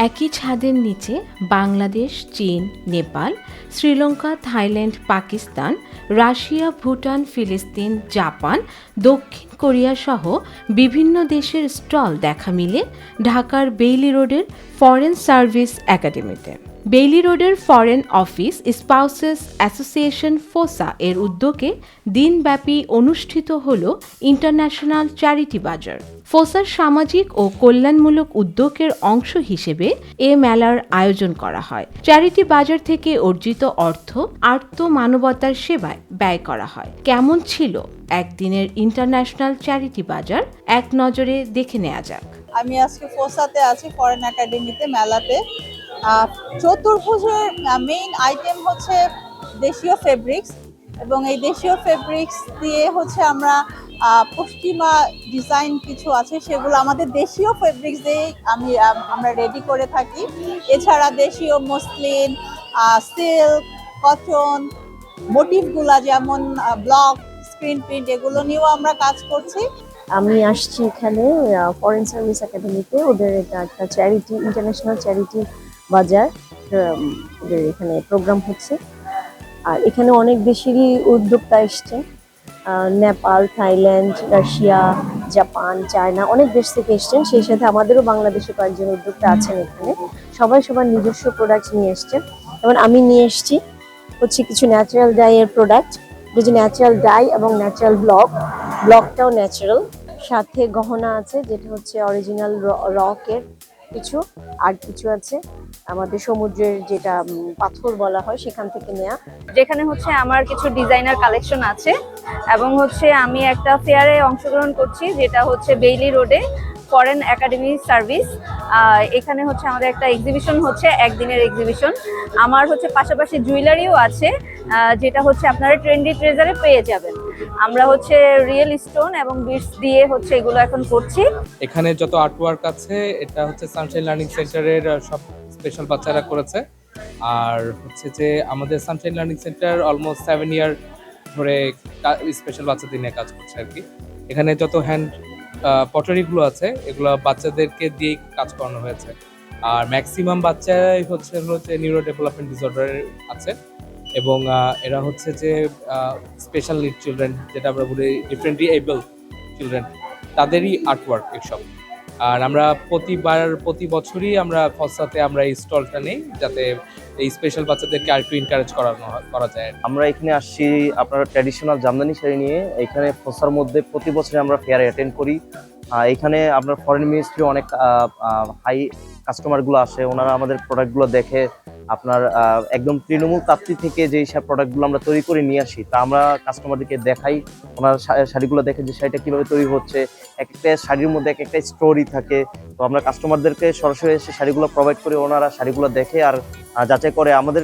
একই ছাদের নিচে বাংলাদেশ চীন নেপাল শ্রীলঙ্কা থাইল্যান্ড পাকিস্তান রাশিয়া ভুটান ফিলিস্তিন জাপান দক্ষিণ কোরিয়া সহ বিভিন্ন দেশের স্টল দেখা মিলে ঢাকার বেইলি রোডের ফরেন সার্ভিস একাডেমিতে। বেইলি রোডের foreign office spouses association FOSA এর উদ্যোগে দিনব্যাপী অনুষ্ঠিত হল ইন্টারন্যাশনাল চ্যারিটি বাজার। ফোসার সামাজিক ও কল্যাণমূলক উদ্যোগের অংশ হিসেবে এ মেলার আয়োজন করা হয়। চ্যারিটি বাজার থেকে অর্জিত অর্থ আর্ত মানবতার সেবায় ব্যয় করা হয়। কেমন ছিল একদিনের ইন্টারন্যাশনাল চ্যারিটি বাজার এক নজরে দেখে নেওয়া যাক। আমি আজকে ফোসাতে আছি ফরেন একাডেমিতে মেলাতে। চতুর্ভুজের মেইন আইটেম হচ্ছে দেশীয় ফেব্রিক্স এবং এই দেশীয় ফেব্রিক্স দিয়ে হচ্ছে আমরা পশ্চিমা ডিজাইন কিছু আছে, সেগুলো আমাদের দেশীয় ফেব্রিক্স দিয়ে আমি আমরা রেডি করে থাকি। এছাড়া দেশীয় মসলিন সিল্ক কটন মোটিভগুলা যেমন ব্লক স্ক্রিন প্রিন্ট এগুলো নিয়েও আমরা কাজ করছি। আমি আসছি এখানে ফরেন সার্ভিস একাডেমিতে ওদের এটা একটা চ্যারিটি ইন্টারন্যাশনাল চ্যারিটি বাজার ওদের এখানে প্রোগ্রাম হচ্ছে। আর এখানে অনেক দেশেরই উদ্যোক্তা এসছে। Nepal, Thailand, Russia, Japan, China অনেক দেশ থেকে এসছেন। সেই সাথে আমাদেরও বাংলাদেশে কয়েকজন উদ্যোক্তা আছেন এখানে। সবাই সবার নিজস্ব প্রোডাক্ট নিয়ে এসছেন। যেমন আমি নিয়ে এসেছি, হচ্ছে কিছু ন্যাচারাল ডাইয়ের প্রোডাক্ট যে ন্যাচারাল ডাই এবং ন্যাচারাল ব্লক ব্লকটাও ন্যাচারাল সাথে গহনা আছে, যেটা হচ্ছে অরিজিনাল রকের কিছু, আর কিছু আছে। আমাদের সমুদ্রের যেটা পাথর বলা হয়, সেখান থেকে নেয়া। যেখানে হচ্ছে আমার কিছু ডিজাইনার কালেকশন আছে। এবং হচ্ছে আমি একটা ফেয়ারে অংশগ্রহণ করছি, যেটা হচ্ছে বেইলি রোডে ফরেন একাডেমি সার্ভিস এখানে হচ্ছে আমাদের একটা এক্সিবিশন হচ্ছে, একদিনের এক্সিবিশন আমার হচ্ছে পাশাপাশি জুয়েলারিও আছে যেটা হচ্ছে আপনারা ট্রেন্ডি ট্রেজারে পেয়ে যাবেন। আমরা হচ্ছে রিয়েল স্টোন এবং বিটস দিয়ে হচ্ছে এগুলো এখন করছি। এখানে যত আর্টওয়ার্ক আছে, এটা হচ্ছে সানশাইন লার্নিং সেন্টারের সব স্পেশাল বাচ্চারা করেছে। আর হচ্ছে যে আমাদের sunshine learning center almost seven year ধরে স্পেশাল বাচ্চাদের নিয়ে কাজ করছে আর কি। এখানে যত হ্যান্ড পটারিগুলো আছে, এগুলো বাচ্চাদেরকে দিয়েই কাজ করানো হয়েছে। আর ম্যাক্সিমাম বাচ্চাই হচ্ছে হচ্ছে নিউরো ডেভেলপমেন্ট ডিসঅর্ডার আছে। এবং এরা হচ্ছে যে স্পেশাল নিড চিলড্রেন যেটা আমরা বলি ডিফারেন্টলি এবল চিলড্রেন তাদেরই আর্টওয়ার্ক এসব। আর আমরা প্রতিবার, প্রতি বছরই আমরা ফসাতে আমরা এই স্টলটা নেই, যাতে এই স্পেশাল বাচ্চাদেরকে আর একটু এনকারেজ করানো করা যায় আমরা এখানে আসছি আপনার ট্র্যাডিশনাল জামদানি শাড়ি নিয়ে, এখানে ফসার মধ্যে প্রতি বছরে আমরা ফেয়ার অ্যাটেন্ড করি। এখানে আপনার ফরেন মিনিস্ট্রি অনেক হাই কাস্টমারগুলো আসে, ওনারা আমাদের প্রোডাক্টগুলো দেখে আপনার একদম তৃণমূল তাপ্তি থেকে যে সব প্রোডাক্টগুলো আমরা তৈরি করে নিয়ে আসি, তা আমরা কাস্টমারদেরকে দেখাই, ওনার শাড়িগুলো দেখে যে শাড়িটা কীভাবে তৈরি হচ্ছে, এক একটা শাড়ির মধ্যে এক একটা স্টোরি থাকে। তো আমরা কাস্টমারদেরকে সরাসরি এসে শাড়িগুলো প্রোভাইড করি ওনারা শাড়িগুলো দেখে আর যাচাই করে। আমাদের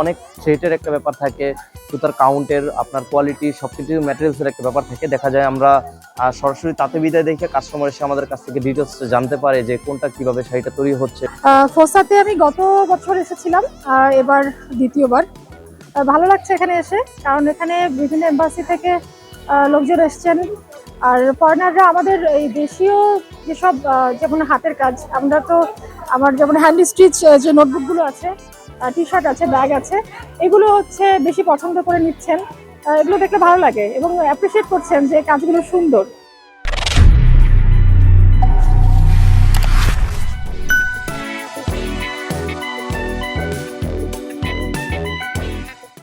অনেক সেটের একটা ব্যাপার থাকে সুতার কাউন্টের আপনার কোয়ালিটি সবকিছু ম্যাটেরিয়ালসের একটা ব্যাপার থাকে। দেখা যায় আমরা সরাসরি তাতে বিদায় দেখে কাস্টমার এসে আমাদের কাছ থেকে ডিটেলস জানতে পারে যে কোনটা কীভাবে শাড়িটা তৈরি হচ্ছে। ফোসাতে আমি গত বছর এসেছিলাম, আর এবার দ্বিতীয়বার। ভালো লাগছে এখানে এসে, কারণ এখানে বিভিন্ন এম্বাসি থেকে লোকজন এসছেন। আর ফরেনাররা আমাদের এই দেশীয় যেসব যেমন হাতের কাজ, আমরা তো আমার যেমন হ্যান্ড স্টিচ যে নোটবুকগুলো আছে টি শার্ট আছে ব্যাগ আছে। এগুলো হচ্ছে বেশি পছন্দ করে নিচ্ছেন। এগুলো দেখলে ভালো লাগে এবং অ্যাপ্রিসিয়েট করছেন যে কাজগুলো সুন্দর।